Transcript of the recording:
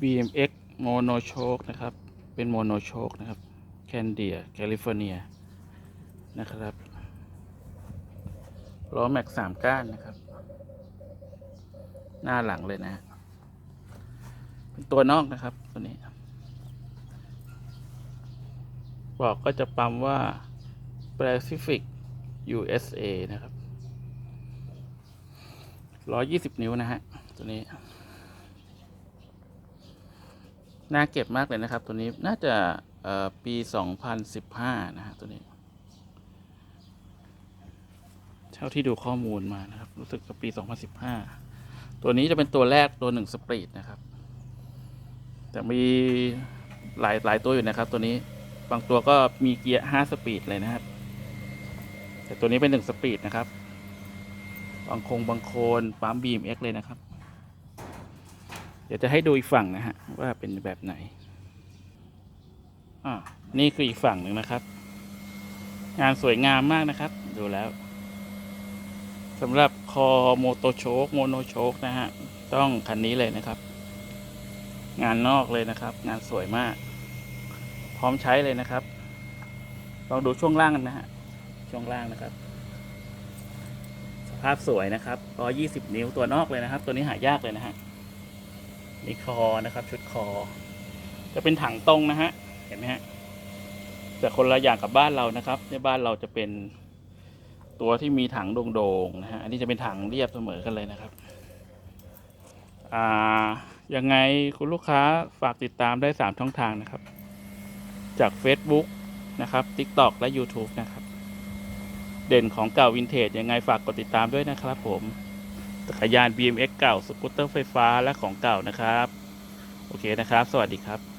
BMX Mono Choke นะครับ เป็น Mono Choke นะครับ แคนเดียแคลิฟอร์เนียนะครับ ล้อแม็กสามก้านนะครับ หน้าหลังเลยนะฮะเป็นตัวนอกนะครับตัวนี้ บอกก็จะปั๊มว่า Pacific USA นะครับ 120 นิ้วนะฮะ ตัวนี้ น่าเก็บมากเลยนะครับ ตัวนี้น่าจะเอ่อปี 2015 นะฮะตัวนี้เท่าที่ดูข้อมูลมานะครับ รู้สึกจะปี 2015 ตัวนี้จะเป็นตัวแรกตัวหนึ่งสปรีดนะครับ แต่มีหลายหลายตัวอยู่นะครับ ตัวนี้บางตัวก็มีเกียร์ 5 สปีดเลยนะครับ แต่ตัวนี้เป็นหนึ่งสปีดนะครับบางคงบางโคนปั๊ม BMX เอ็กเลยนะครับ ดี๋ยวจะให้ดูอีกฝั่งนะฮะว่าเป็นแบบไหน อ่า นี่คืออีกฝั่งหนึ่งนะครับ งานสวยงามมากนะครับ ดูแล้วสำหรับคอโมโตโชกโมโนโชกนะฮะ ต้องคันนี้เลยนะครับ งานนอกเลยนะครับ งานสวยมาก พร้อมใช้เลยนะครับ ลองดูช่วงล่างกันนะฮะ ช่วงล่างนะครับ สภาพสวยนะครับ120 นิ้วตัวนอกเลยนะครับ ตัวนี้หายากเลยนะฮะ นี่คอนะครับ ชุดคอ จะเป็นถังตรงนะฮะ เห็นไหมฮะ แต่คนละอย่างกับบ้านเรานะครับ ในบ้านเราจะเป็นตัวที่มีถังโด่งๆนะฮะ อันนี้จะเป็นถังเรียบเสมอกันเลยนะครับ อ่า ยังไงคุณลูกค้าฝากติดตามได้ 3 ช่องทางนะครับ จาก Facebook นะครับ TikTok และ YouTube นะครับ เด่นของเก่าวินเทจยังไงฝากกดติดตามด้วยนะครับผม จักรยาน BMX เก่า สกูตเตอร์ไฟฟ้าและของเก่านะครับ โอเคนะครับ สวัสดีครับ